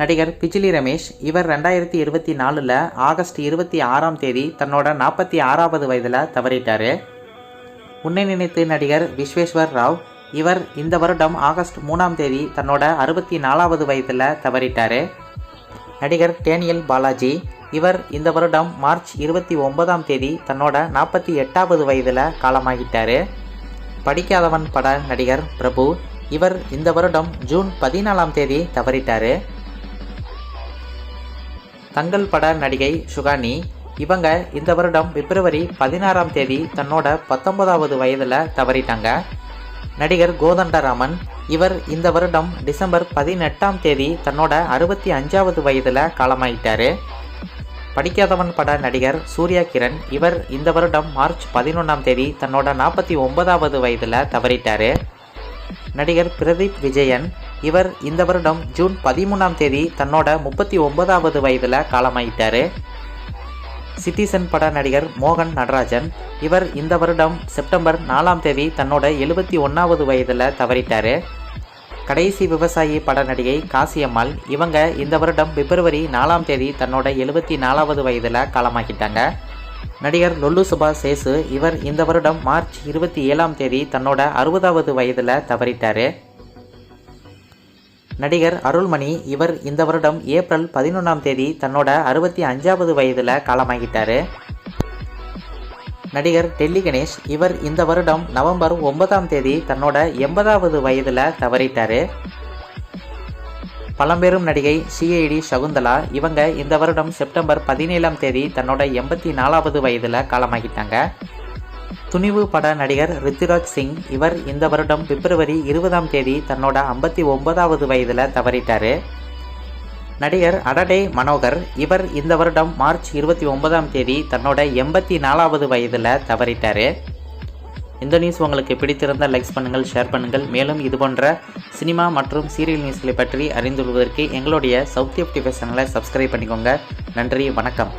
நடிகர் பிஜிலி ரமேஷ் இவர் ரெண்டாயிரத்தி இருபத்தி நாலில் ஆகஸ்ட் இருபத்தி ஆறாம் தேதி தன்னோட நாற்பத்தி ஆறாவது வயதில் தவறிட்டார். உன்னை நினைத்து நடிகர் விஸ்வேஸ்வர் ராவ் இவர் இந்த வருடம் ஆகஸ்ட் மூணாம் தேதி தன்னோட அறுபத்தி நாலாவது வயதில் தவறிட்டார். நடிகர் டேனியல் பாலாஜி இவர் இந்த வருடம் மார்ச் இருபத்தி ஒன்பதாம் தேதி தன்னோட நாற்பத்தி எட்டாவது வயதில் காலமாகிட்டார். படிக்காதவன் பட நடிகர் பிரபு இவர் இந்த வருடம் ஜூன் பதினாலாம் தேதி தவறிட்டார். தங்கள் பட நடிகை சுகானி. இவங்க இந்த வருடம் பிப்ரவரி பதினாறாம் தேதி தன்னோட பத்தொன்பதாவது வயதில் தவறிட்டாங்க. நடிகர் கோதண்டராமன் இவர் இந்த வருடம் டிசம்பர் பதினெட்டாம் தேதி தன்னோட அறுபத்தி அஞ்சாவது வயதில் காலமாயிட்டார். படிக்காதவன் பட நடிகர் சூர்யா கிரண் இவர் இந்த வருடம் மார்ச் பதினொன்றாம் தேதி தன்னோட நாற்பத்தி ஒன்பதாவது வயதில் தவறிட்டார். நடிகர் பிரதீப் விஜயன் இவர் இந்த வருடம் ஜூன் பதிமூணாம் தேதி தன்னோட முப்பத்தி ஒன்பதாவது வயதில் காலமாயிட்டார். சிட்டிசன் பட நடிகர் மோகன் நடராஜன் இவர் இந்த வருடம் செப்டம்பர் நாலாம் தேதி தன்னோட எழுபத்தி ஒன்றாவது வயதில் தவறிட்டார். கடைசி விவசாயி பட நடிகை காசியம்மாள் இவங்க இந்த வருடம் பிப்ரவரி நாலாம் தேதி தன்னோட எழுபத்தி நாலாவது வயதில் காலமாகிட்டாங்க நடிகர் லொல்லு சுபா சேசு இவர் இந்த வருடம் மார்ச் இருபத்தி ஏழாம் தேதி தன்னோட அறுபதாவது வயதில் தவறிட்டார். நடிகர் அருள்மணி இவர் இந்த வருடம் ஏப்ரல் பதினொன்றாம் தேதி தன்னோட அறுபத்தி அஞ்சாவது வயதில் காலமாகிட்டார். நடிகர் டெல்லி கணேஷ் இவர் இந்த வருடம் நவம்பர் ஒன்பதாம் தேதி தன்னோட எண்பதாவது வயதில் தவறிட்டார். பழம்பெரும் நடிகை சிஐடி சகுந்தலா இவங்க இந்த வருடம் செப்டம்பர் பதினேழாம் தேதி தன்னோட எண்பத்தி நாலாவது வயதில் காலமாகிட்டாங்க. துணிவு பட நடிகர் ரித்திராஜ் சிங் இவர் இந்த வருடம் பிப்ரவரி இருபதாம் தேதி தன்னோட ஐம்பத்தி ஒன்பதாவது வயதில் தவறிட்டார். நடிகர் அடடே மனோகர் இவர் இந்த வருடம் மார்ச் இருபத்தி ஒன்பதாம் தேதி தன்னோட எண்பத்தி நாலாவது வயதில் தவறிட்டார். இந்த நியூஸ் உங்களுக்கு பிடித்திருந்தால் லைக்ஸ் பண்ணுங்கள் ஷேர் பண்ணுங்கள். மேலும் இது போன்ற சினிமா மற்றும் சீரியல் நியூஸ்களை பற்றி அறிந்து கொள்வதற்கு எங்களுடைய சவுத் எஃப்டி சேனலை சப்ஸ்கிரைப் பண்ணிக்கோங்க. நன்றி வணக்கம்.